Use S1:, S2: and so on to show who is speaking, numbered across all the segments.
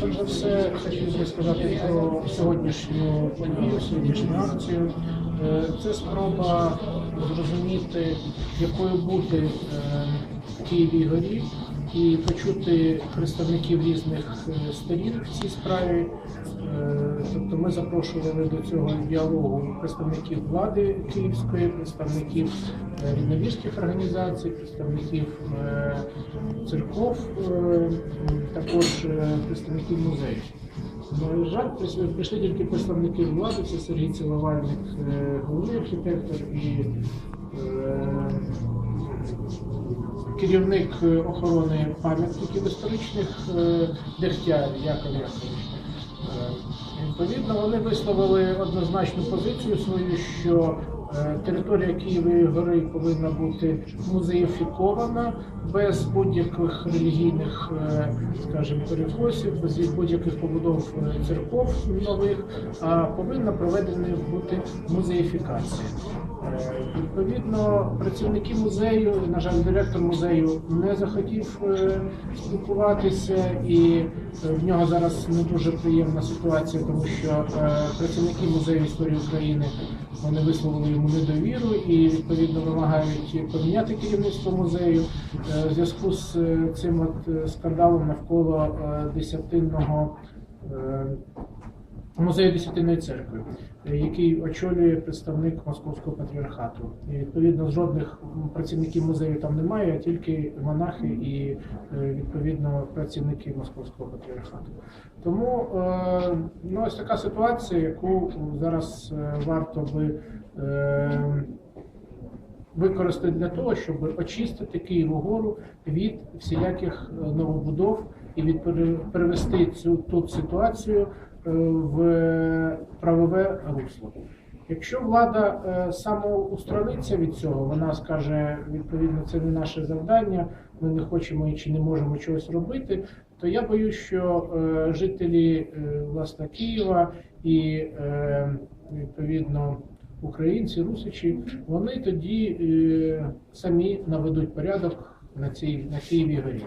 S1: Перш за все, хотів би сказати про сьогоднішню подію, сьогоднішню акцію. Е, Це спроба зрозуміти, якою бути е, в Києві горі і почути представників різних е, сторін в цій справі. Тобто ми запрошували до цього діалогу представників влади київської, представників рівновірських організацій, представників церков, також е, представників музеїв. На жаль, прийшли- тільки представники влади, це Сергій Ціловальник, е, головний архітектор і е, керівник охорони пам'ятників історичних Дегтяр Яков Якович. Е, Відповідно, вони висловили однозначну позицію свою, що територія Києвої гори повинна бути музеїфікована без будь-яких релігійних, е, скажімо, перекосів, без будь-яких побудов е, церков нових, а повинна проведена бути музеїфікація. Е, Відповідно, працівники музею, на жаль, директор музею не захотів е, спілкуватися, і е, в нього зараз не дуже приємна ситуація, тому що працівники музею історії України вони висловили йому недовіру і відповідно вимагають поміняти керівництво музею в зв'язку з цим от скандалом навколо десятинного. Музею Десятинної церкви, е, який очолює представник Московського патріархату. І відповідно жодних працівників музею там немає, а тільки монахи і е, відповідно працівники Московського патріархату. Тому е, ну, ось така ситуація, яку зараз варто би використати для того, щоб очистити Києву гору від всіляких новобудов і від цю тут ситуацію е, в правове русло. Якщо влада е, самоустраниться від цього, вона скаже, відповідно, це не наше завдання, ми не хочемо і чи не можемо чогось робити, то я боюсь, що е, жителі власне Києва і відповідно українці, русичі, вони тоді самі наведуть порядок на цій на Києві горі.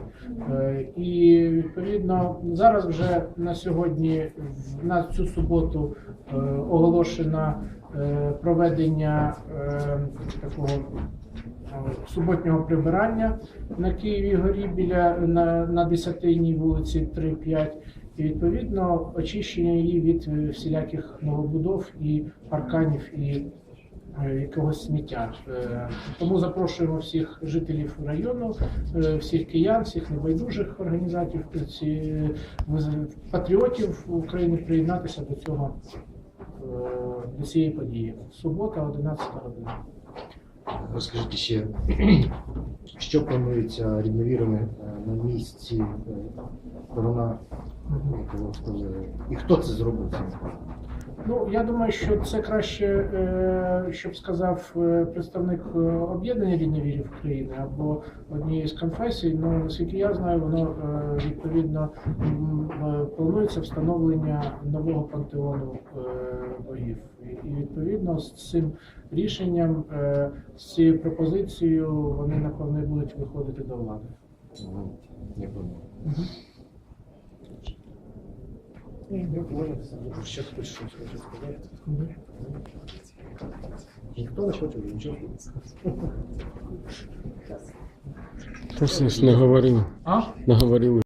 S1: Е, і відповідно зараз вже на сьогодні, на цю суботу е, оголошено е, проведення такого суботнього прибирання на Києві горі біля на, на десятинній вулиці 3-5. І відповідно очищення її від всіляких новобудов і парканів і якогось сміття. Е, Тому запрошуємо всіх жителів району, е, всіх киян, всіх небайдужих організаторів, е, патріотів України приєднатися до цього е, до цієї події. Субота, 11 година.
S2: Розкажіть ще, що планується рівновірами е, на місці е, корона і хто це зробив?
S1: Ну, я думаю, що це краще, е, щоб сказав е, представник е, об'єднання рідновірів України або однієї з конфесій. Ну, наскільки я знаю, воно відповідно планується встановлення нового пантеону богів. І, відповідно з цим рішенням, з цією пропозицією, вони напевно будуть виходити до влади.
S2: Мгм.
S3: Ще хтось щось хоче сказати?
S2: Ніхто не хоче нічого.
S4: Просто ж не говорили.
S1: А?
S4: Наговорили.